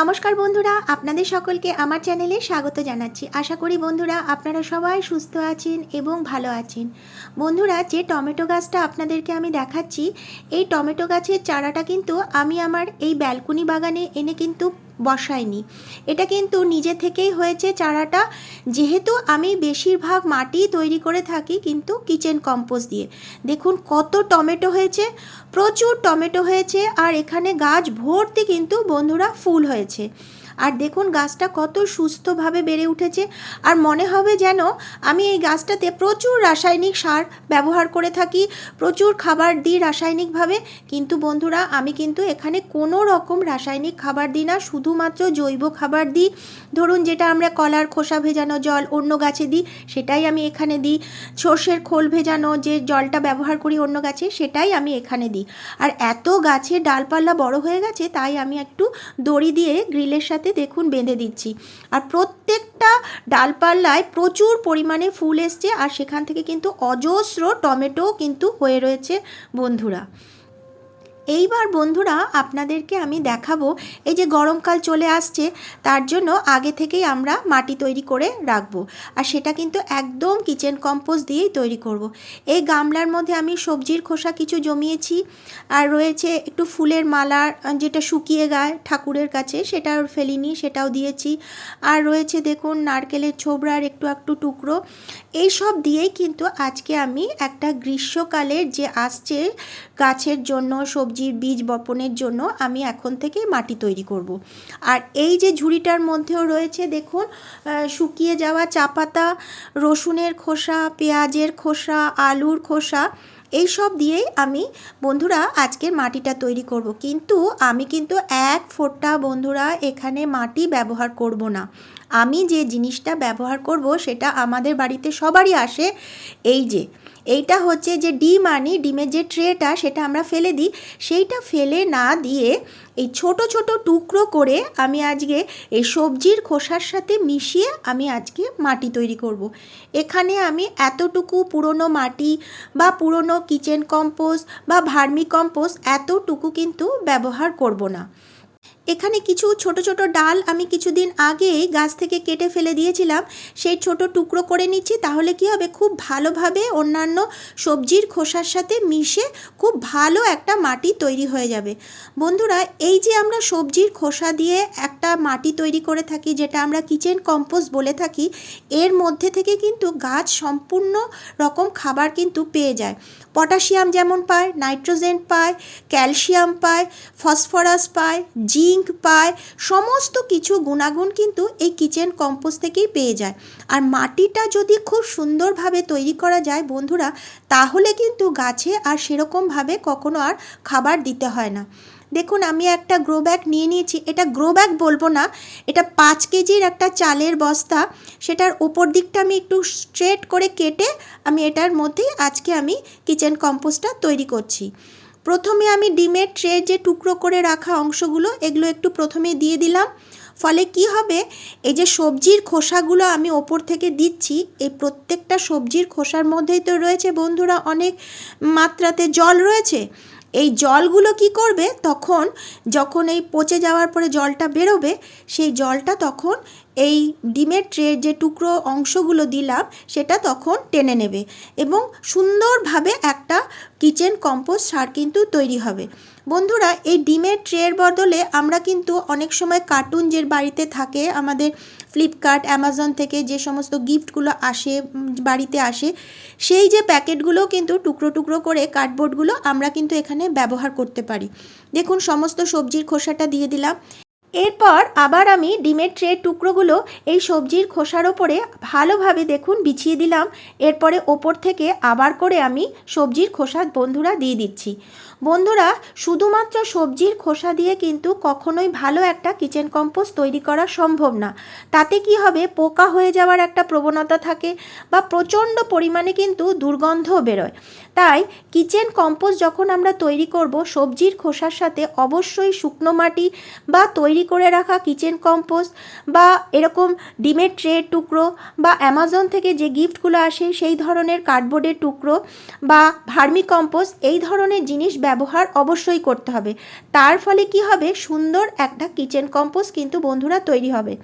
নমস্কার বন্ধুরা, আপনাদের সকলকে আমার চ্যানেলে স্বাগত জানাচ্ছি। আশা করি বন্ধুরা আপনারা সবাই সুস্থ আছেন এবং ভালো আছেন। বন্ধুরা, যে টমেটো গাছটা আপনাদেরকে আমি দেখাচ্ছি, এই টমেটো গাছের চারাটা কিন্তু আমি আমার এই ব্যালকনি বাগানে এনে কিন্তু বসাইনি এটা কিন্তু নিজে থেকেই হয়েছে চারাটা। যেহেতু আমি বেশিরভাগ মাটি তৈরি করে থাকি কিন্তু কিচেন কম্পোস্ট দিয়ে। দেখুন কত টমেটো হয়েছে, প্রচুর টমেটো হয়েছে, আর এখানে গাছ ভর্তি কিন্তু বন্ধুরা ফুল হয়েছে। আর দেখুন গাছটা কত সুস্থভাবে বেড়ে উঠেছে। আর মনে হবে যেন আমি এই গাছটাতে প্রচুর রাসায়নিক সার ব্যবহার করে থাকি, প্রচুর খাবার দিই রাসায়নিকভাবে। কিন্তু বন্ধুরা, আমি কিন্তু এখানে কোনো রকম রাসায়নিক খাবার দিই না, শুধুমাত্র জৈব খাবার দিই। ধরুন যেটা আমরা কলার খোসা ভেজানো জল অন্য গাছে দিই, সেটাই আমি এখানে দিই। সর্ষের খোল ভেজানো যে জলটা ব্যবহার করি অন্য গাছে, সেটাই আমি এখানে দিই। আর এত গাছের ডালপাল্লা বড় হয়ে গেছে, তাই আমি একটু দড়ি দিয়ে গ্রিলের সাথে দেখুন বেঁধে দিচ্ছি। আর প্রত্যেকটা ডালপাল্লায় প্রচুর পরিমাণে ফুল এসছে, আর সেখান থেকে কিন্তু অজস্র টমেটো কিন্তু হয়ে রয়েছে বন্ধুরা। এইবার বন্ধুরা আপনাদেরকে আমি দেখাবো এই যে গরমকাল চলে আসছে, তার জন্য আগে থেকেই আমরা মাটি তৈরি করে রাখব। আর সেটা কিন্তু একদম কিচেন কম্পোস্ট দিয়েই তৈরি করব। এই গামলার মধ্যে আমি সবজির খোসা কিছু জমিয়েছি, আর রয়েছে একটু ফুলের মালা, যেটা শুকিয়ে গায় ঠাকুরের কাছে, সেটাও ফেলিনি, সেটাও দিয়েছি। আর রয়েছে দেখুন নারকেলের ছোবড়ার একটু একটু টুকরো। এই সব দিয়েই কিন্তু আজকে আমি একটা গ্রীষ্মকালের যে আসছে, গাছের জন্য সবজির বীজ বপনের জন্য আমি এখন থেকেই মাটি তৈরি করব। আর এই যে ঝুড়িটার মধ্যেও রয়েছে দেখুন শুকিয়ে যাওয়া চা পাতা, রসুনের খোসা, পেঁয়াজের খোসা, আলুর খোসা, এই সব দিয়েই আমি, বন্ধুরা, আজকের মাটিটা তৈরি করব কিন্তু আমি কিন্তু এক ফোঁটা, বন্ধুরা, এখানে মাটি ব্যবহার করব না আমি যে জিনিসটা ব্যবহার করব সেটা আমাদের বাড়িতে সবারই আসে, এই যে এইটা হচ্ছে যে ডিম আনি ডিমের যে ট্রেটা সেটা আমরা ফেলে দিই, সেইটা ফেলে না দিয়ে এই ছোট ছোট টুকরো করে আমি আজকে এই সবজির খোসার সাথে মিশিয়ে আমি আজকে মাটি তৈরি করব। এখানে আমি এতটুকু পুরনো মাটি বা পুরনো কিচেন কম্পোস্ট বা ভার্মি কম্পোস্ট এতটুকু কিন্তু ব্যবহার করব না এখানে কিছু ছোট ছোট ডাল আমি কিছুদিন আগেই গাছ থেকে কেটে ফেলে দিয়েছিলাম। সেই ছোট টুকরো করে নিচ্ছি, তাহলে কি হবে? খুব ভালোভাবে অন্যান্য সবজির খোসার সাথে মিশে খুব ভালো একটা মাটি তৈরি হয়ে যাবে। বন্ধুরা, এই যে আমরা সবজির খোসা দিয়ে একটা মাটি তৈরি করে থাকি, যেটা আমরা কিচেন কম্পোস্ট বলে থাকি, এর মধ্যে থেকে কিন্তু গাছ সম্পূর্ণ রকম খাবার কিন্তু পেয়ে যায়। পটাশিয়াম যেমন পায়, নাইট্রোজেন পায়, ক্যালসিয়াম পায়, ফসফরাস পায় জিঙ্ক পায়, সমস্ত কিছু গুণাগুণ কিন্তু এই কিচেন কম্পোস্ট থেকেই পেয়ে যায়। আর মাটিটা যদি খুব সুন্দরভাবে তৈরি করা যায় বন্ধুরা, তাহলে কিন্তু গাছে আর সেরকমভাবে কখনো আর খাবার দিতে হয় না। দেখুন, আমি একটা গ্রো ব্যাগ নিয়ে নিয়েছি। এটা গ্রো ব্যাগ বলব না, এটা পাঁচ কেজির একটা চালের বস্তা। সেটার ওপর দিকটা আমি একটু স্ট্রেট করে কেটে আমি এটার মধ্যেই আজকে আমি কিচেন কম্পোস্টটা তৈরি করছি। প্রথমে আমি ডিমের ট্রে যে টুকরো করে রাখা অংশগুলো, এগুলো একটু প্রথমে দিয়ে দিলাম। ফলে কি হবে, এই যে সবজির খোসাগুলো আমি ওপর থেকে দিচ্ছি, এই প্রত্যেকটা সবজির খোসার মধ্যেই তো রয়েছে বন্ধুরা অনেক মাত্রাতে জল রয়েছে। এই জলগুলো কি করবে, তখন যখন এই পচে যাওয়ার পরে জলটা বেরোবে, সেই জলটা তখন এই ডিমের ট্রের যে টুকরো অংশগুলো দিলাম, সেটা তখন টেনে নেবে এবং সুন্দরভাবে একটা কিচেন কম্পোস্ট সার কিন্তু তৈরি হবে। বন্ধুরা, এই ডিমের ট্রের বদলে আমরা কিন্তু অনেক সময় কার্টুন যে বাড়িতে থাকে, আমাদের ফ্লিপকার্ট, অ্যামাজন থেকে যে সমস্ত গিফটগুলো আসে, বাড়িতে আসে, সেই যে প্যাকেটগুলো কিন্তু টুকরো টুকরো করে কার্ডবোর্ডগুলো আমরা কিন্তু এখানে ব্যবহার করতে পারি। দেখুন, সমস্ত সবজির খোসাটা দিয়ে দিলাম। এরপর আবার আমি ডিমের ট্রের টুকরোগুলো এই সবজির খোসার ওপরে ভালোভাবে দেখুন বিছিয়ে দিলাম। এরপরে ওপর থেকে আবার করে আমি সবজির খোসা বন্ধুরা দিয়ে দিচ্ছি। বন্ধুরা, শুধুমাত্র সবজির খোসা দিয়ে কিন্তু কখনোই ভালো একটা কিচেন কম্পোস্ট তৈরি করা সম্ভব না। তাতে কি হবে? পোকা হয়ে যাওয়ার একটা প্রবণতা থাকে বা প্রচণ্ড পরিমাণে কিন্তু দুর্গন্ধও বেরোয়। তাই কিচেন কম্পোস্ট যখন আমরা তৈরি করব, সবজির খোসার সাথে অবশ্যই শুকনো মাটি বা তৈরি করে রাখা কিচেন কম্পোস্ট বা এরকম ডিমের ট্রের টুকরো বা অ্যামাজন থেকে যে গিফটগুলো আসে সেই ধরনের কার্ডবোর্ডের টুকরো বা ভার্মি কম্পোস্ট, এই ধরনের জিনিস ব্যবহার অবশ্যই করতে হবে। তার ফলে কি হবে? সুন্দর একটা কিচেন কম্পোস্ট কিন্তু বন্ধুরা তৈরি হবে।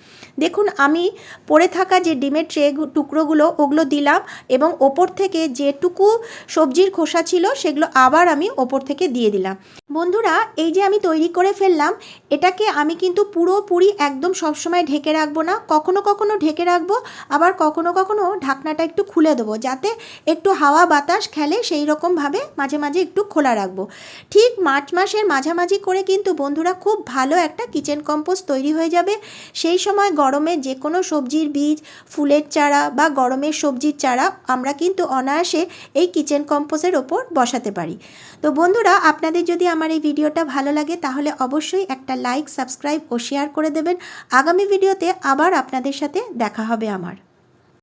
দেখুন, আমি পড়ে থাকা যে ডিমের ট্রে টুকরোগুলো, ওগুলো দিলাম এবং ওপর থেকে যেটুকু সবজির খোসা ছিল সেগুলো আবার আমি ওপর থেকে দিয়ে দিলাম। বন্ধুরা, এই যে আমি তৈরি করে ফেললাম, এটাকে আমি কিন্তু পুরোপুরি একদম সবসময় ঢেকে রাখব না। কখনো কখনো ঢেকে রাখব, আবার কখনো কখনো ঢাকনাটা একটু খুলে দেবো যাতে একটু হাওয়া বাতাস খেলে সেই রকমভাবে মাঝে মাঝে একটু খোলা রাখব। ঠিক মার্চ মাসের মাঝামাঝি করে কিন্তু বন্ধুরা খুব ভালো একটা কিচেন কম্পোস্ট তৈরি হয়ে যাবে। সেই সময় গরমে যে কোনো সবজির বীজ, ফুলের চারা বা গরমের সবজির চারা আমরা কিন্তু অনায়াসে এই কিচেন কম্পোস্টের ওপর বসাতে পারি। তো বন্ধুরা, আপনাদের যদি আমার এই ভিডিওটা ভালো লাগে তাহলে অবশ্যই একটা লাইক সাবস্ক্রাইব ও শেয়ার করে দেবেন। আগামী ভিডিওতে আবার আপনাদের সাথে দেখা হবে আমার।